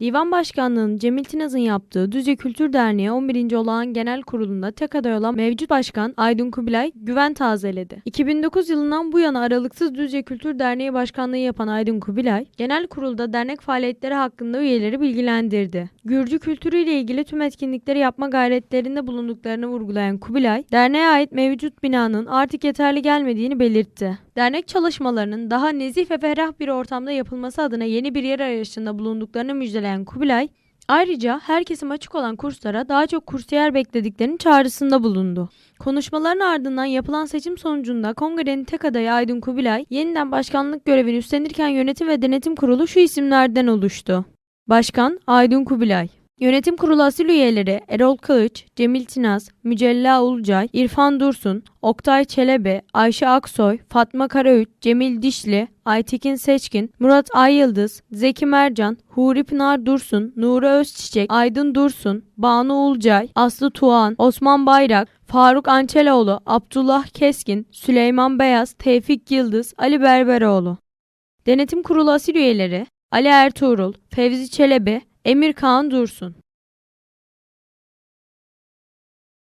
Divan Başkanlığı'nın Cemil Tinaz'ın yaptığı Düzce Kültür Derneği 11. olağan genel kurulunda tek aday olan mevcut başkan Aydın Kubilay güven tazeledi. 2009 yılından bu yana aralıksız Düzce Kültür Derneği başkanlığı yapan Aydın Kubilay, genel kurulda dernek faaliyetleri hakkında üyeleri bilgilendirdi. Gürcü kültürüyle ilgili tüm etkinlikleri yapma gayretlerinde bulunduklarını vurgulayan Kubilay, derneğe ait mevcut binanın artık yeterli gelmediğini belirtti. Dernek çalışmalarının daha nezih ve ferah bir ortamda yapılması adına yeni bir yer arayışında bulunduklarını müjdeleyen Kubilay, ayrıca herkesin açık olan kurslara daha çok kursiyer beklediklerinin çağrısında bulundu. Konuşmaların ardından yapılan seçim sonucunda kongrenin tek adayı Aydın Kubilay, yeniden başkanlık görevini üstlenirken yönetim ve denetim kurulu şu isimlerden oluştu. Başkan Aydın Kubilay Yönetim Kurulu asil üyeleri Erol Kılıç, Cemil Tinaz, Mücella Ulcay, İrfan Dursun, Oktay Çelebi, Ayşe Aksoy, Fatma Karaüç, Cemil Dişli, Aytekin Seçkin, Murat Ayyıldız, Zeki Mercan, Huri Pınar Dursun, Nuri Özçiçek, Aydın Dursun, Banu Ulcay, Aslı Tuğan, Osman Bayrak, Faruk Ançeloğlu, Abdullah Keskin, Süleyman Beyaz, Tevfik Yıldız, Ali Berberoğlu. Denetim Kurulu asil üyeleri Ali Ertuğrul, Fevzi Çelebi, Emir Kaan Dursun.